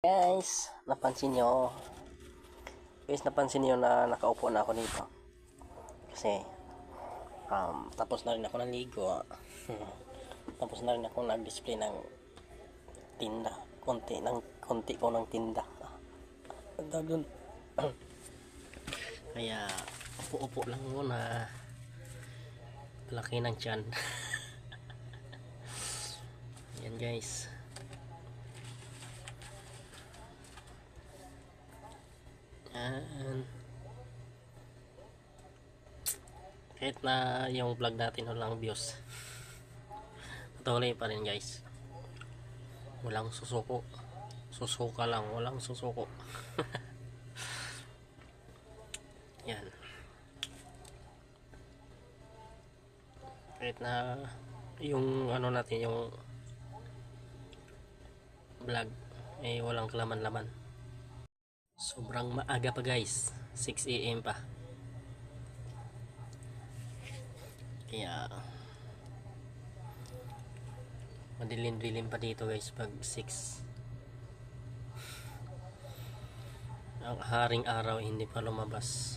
Guys, napansin nyo. Guys, napansin nyo na nakaupo na ako dito. Kasi, um, tapos na rin ako ng ligo. tapos na rin ako nag-display ng tinda. Konti, ng, konti ko ng tinda. Ang tawag dun. Kaya, upo-upo lang muna. Laki ng tiyan. Yan guys. Yan. Kahit na yung vlog natin walang views. Patuloy pa rin guys. Walang susuko. Susuka lang. Walang susuko. Yan. Kahit na yung ano natin yung vlog eh walang kalaman-laman. Sobrang maaga pa guys. 6 a.m. pa. Kaya madilim-dilim pa dito guys pag 6. Ang haring araw hindi pa lumabas.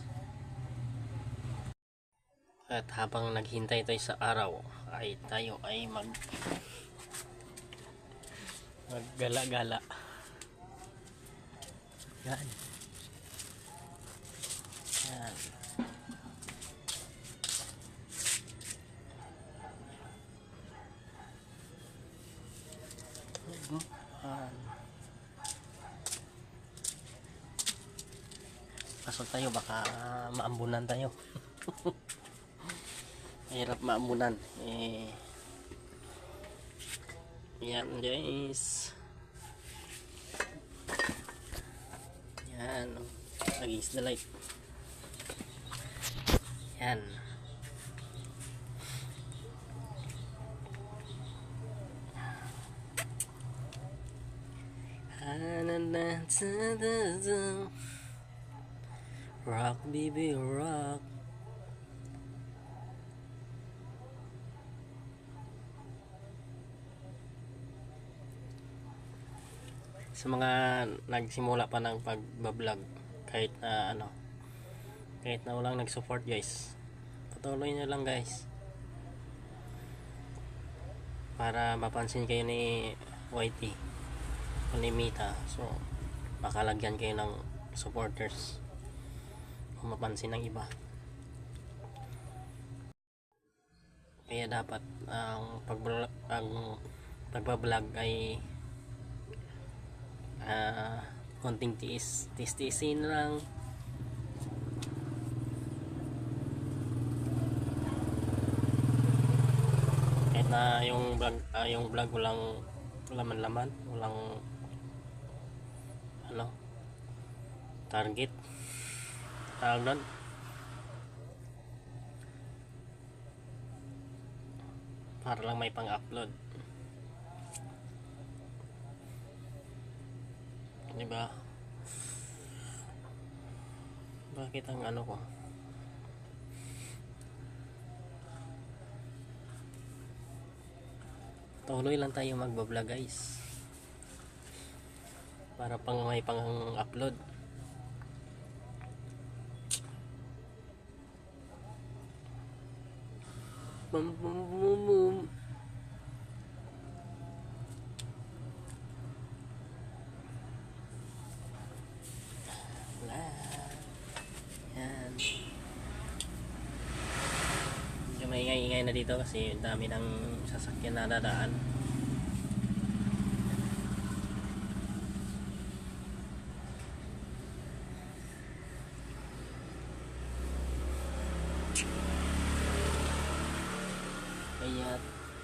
At habang naghintay tayo sa araw ay tayo ay mag maggala-gala. Yan. Yan. Yan. Pasok tayo baka maambunan tayo. Hirap maambunan. Eh, yan guys. Yan. Nag-is the light. Yan. Rock baby rock sa mga nagsimula pa ng pagbablog kahit na ano kahit na walang nag-support guys. Patuloy nyo lang guys. Para mapansin kayo ni YT o ni Mita. So makalagyan kayo ng supporters kung mapansin ng iba. Kaya dapat ang pag ang pagbablog ay ah konting tiis tiis-tiisin lang. Kahit na yung vlog ah, yung vlog walang laman-laman walang ano target. Tawag doon para lang may pang-upload Di ba? Bakit ang ano ko? Tuloy lang tayo magbablog guys. Para pang may pang upload. Bum bum bum bum. Wala. Yan. Maingay-ingay na dito kasi dami ng sasakyan na dadaan. Kaya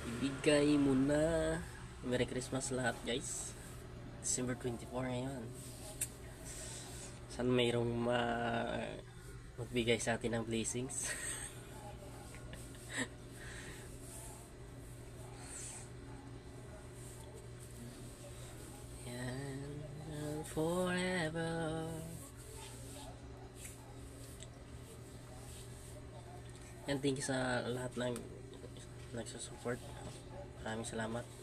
ibigay mo na. Merry Christmas lahat guys. December 24 ngayon sana mayroong ma magbigay sa atin ng blessings yan forever. Yan thank you sa lahat ng nagsusupport. Maraming salamat